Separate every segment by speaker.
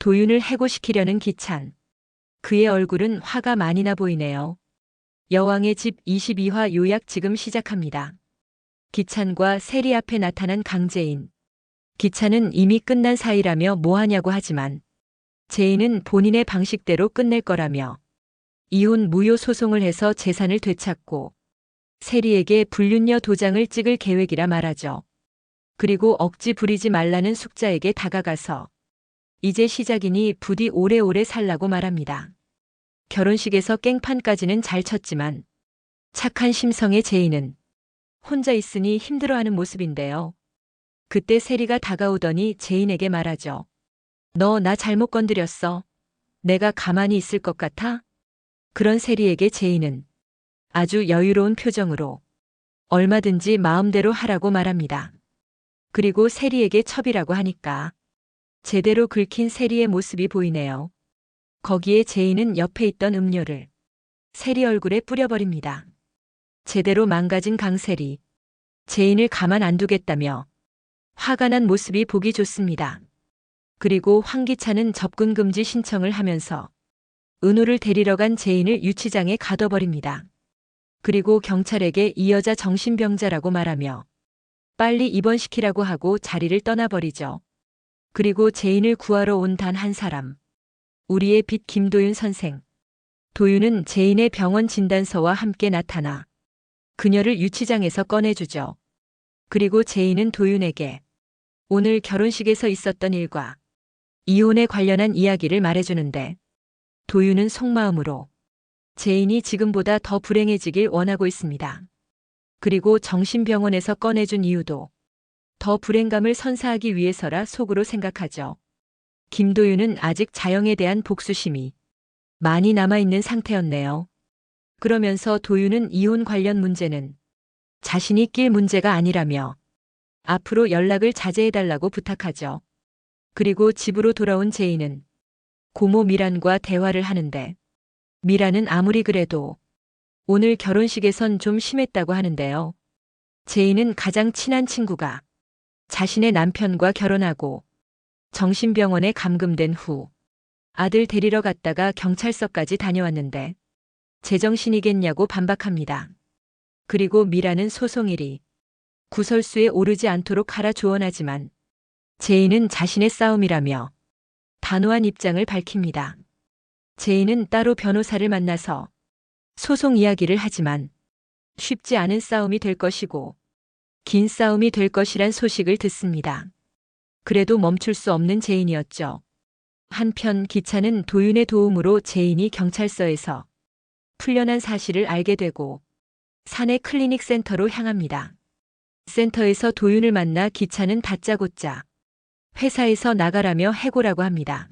Speaker 1: 도윤을 해고시키려는 기찬. 그의 얼굴은 화가 많이 나 보이네요. 여왕의 집 22화 요약 지금 시작합니다. 기찬과 세리 앞에 나타난 강재인. 기찬은 이미 끝난 사이라며 뭐하냐고 하지만 제인은 본인의 방식대로 끝낼 거라며 이혼 무효 소송을 해서 재산을 되찾고 세리에게 불륜녀 도장을 찍을 계획이라 말하죠. 그리고 억지 부리지 말라는 숙자에게 다가가서 이제 시작이니 부디 오래오래 살라고 말합니다. 결혼식에서 깽판까지는 잘 쳤지만 착한 심성의 제인은 혼자 있으니 힘들어하는 모습인데요. 그때 세리가 다가오더니 제인에게 말하죠. 너 나 잘못 건드렸어. 내가 가만히 있을 것 같아? 그런 세리에게 제인은 아주 여유로운 표정으로 얼마든지 마음대로 하라고 말합니다. 그리고 세리에게 첩이라고 하니까 제대로 긁힌 세리의 모습이 보이네요. 거기에 제인은 옆에 있던 음료를 세리 얼굴에 뿌려버립니다. 제대로 망가진 강세리. 제인을 가만 안 두겠다며 화가 난 모습이 보기 좋습니다. 그리고 황기찬은 접근 금지 신청을 하면서 은우를 데리러 간 제인을 유치장에 가둬버립니다. 그리고 경찰에게 이 여자 정신병자라고 말하며 빨리 입원시키라고 하고 자리를 떠나버리죠. 그리고 제인을 구하러 온 단 한 사람. 우리의 빛 김도윤 선생. 도윤은 제인의 병원 진단서와 함께 나타나 그녀를 유치장에서 꺼내주죠. 그리고 제인은 도윤에게 오늘 결혼식에서 있었던 일과 이혼에 관련한 이야기를 말해주는데 도윤은 속마음으로 제인이 지금보다 더 불행해지길 원하고 있습니다. 그리고 정신병원에서 꺼내준 이유도 더 불행감을 선사하기 위해서라 속으로 생각하죠. 김도윤은 아직 자영에 대한 복수심이 많이 남아있는 상태였네요. 그러면서 도윤은 이혼 관련 문제는 자신이 낄 문제가 아니라며 앞으로 연락을 자제해달라고 부탁하죠. 그리고 집으로 돌아온 제인은 고모 미란과 대화를 하는데 미란은 아무리 그래도 오늘 결혼식에선 좀 심했다고 하는데요. 제인은 가장 친한 친구가 자신의 남편과 결혼하고 정신병원에 감금된 후 아들 데리러 갔다가 경찰서까지 다녀왔는데 제정신이겠냐고 반박합니다. 그리고 미라는 소송일이 구설수에 오르지 않도록 하라 조언하지만 제인은 자신의 싸움이라며 단호한 입장을 밝힙니다. 제인은 따로 변호사를 만나서 소송 이야기를 하지만 쉽지 않은 싸움이 될 것이고 긴 싸움이 될 것이란 소식을 듣습니다. 그래도 멈출 수 없는 제인이었죠. 한편 기차는 도윤의 도움으로 제인이 경찰서에서 풀려난 사실을 알게 되고 사내 클리닉 센터로 향합니다. 센터에서 도윤을 만나 기차는 다짜고짜 회사에서 나가라며 해고라고 합니다.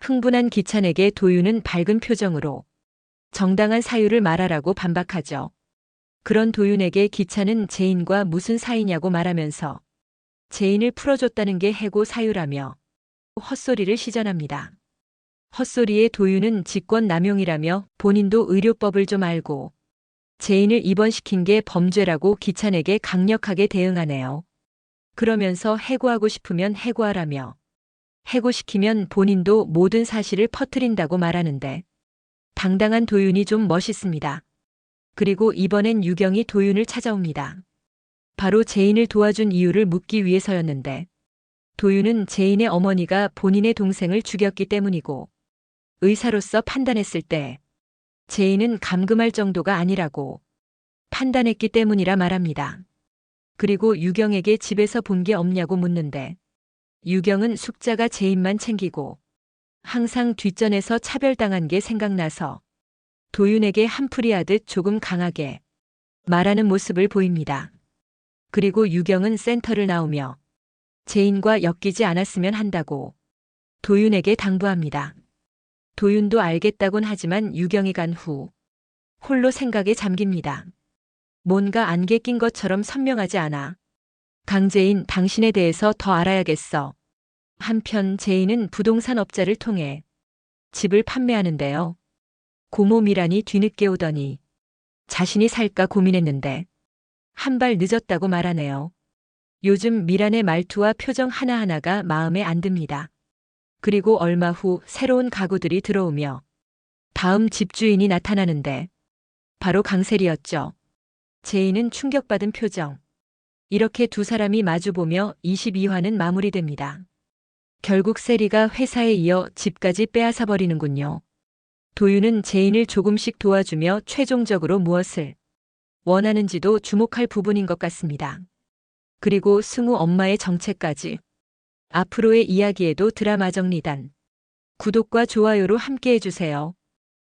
Speaker 1: 흥분한 기찬에게 도윤은 밝은 표정으로 정당한 사유를 말하라고 반박하죠. 그런 도윤에게 기찬은 제인과 무슨 사이냐고 말하면서 제인을 풀어줬다는 게 해고 사유라며 헛소리를 시전합니다. 헛소리에 도윤은 직권 남용이라며 본인도 의료법을 좀 알고 제인을 입원시킨 게 범죄라고 기찬에게 강력하게 대응하네요. 그러면서 해고하고 싶으면 해고하라며 해고시키면 본인도 모든 사실을 퍼뜨린다고 말하는데 당당한 도윤이 좀 멋있습니다. 그리고 이번엔 유경이 도윤을 찾아옵니다. 바로 제인을 도와준 이유를 묻기 위해서였는데 도윤은 제인의 어머니가 본인의 동생을 죽였기 때문이고 의사로서 판단했을 때 제인은 감금할 정도가 아니라고 판단했기 때문이라 말합니다. 그리고 유경에게 집에서 본 게 없냐고 묻는데 유경은 숙자가 제인만 챙기고 항상 뒷전에서 차별당한 게 생각나서 도윤에게 한풀이 하듯 조금 강하게 말하는 모습을 보입니다. 그리고 유경은 센터를 나오며 제인과 엮이지 않았으면 한다고 도윤에게 당부합니다. 도윤도 알겠다곤 하지만 유경이 간 후 홀로 생각에 잠깁니다. 뭔가 안개 낀 것처럼 선명하지 않아. 강재인 당신에 대해서 더 알아야겠어. 한편 제인은 부동산 업자를 통해 집을 판매하는데요. 고모 미란이 뒤늦게 오더니 자신이 살까 고민했는데 한 발 늦었다고 말하네요. 요즘 미란의 말투와 표정 하나하나가 마음에 안 듭니다. 그리고 얼마 후 새로운 가구들이 들어오며 다음 집주인이 나타나는데 바로 강셀이었죠. 제인은 충격받은 표정. 이렇게 두 사람이 마주보며 22화는 마무리됩니다. 결국 세리가 회사에 이어 집까지 빼앗아 버리는군요. 도윤은 제인을 조금씩 도와주며 최종적으로 무엇을 원하는지도 주목할 부분인 것 같습니다. 그리고 승우 엄마의 정체까지. 앞으로의 이야기에도 드라마 정리단. 구독과 좋아요로 함께 해주세요.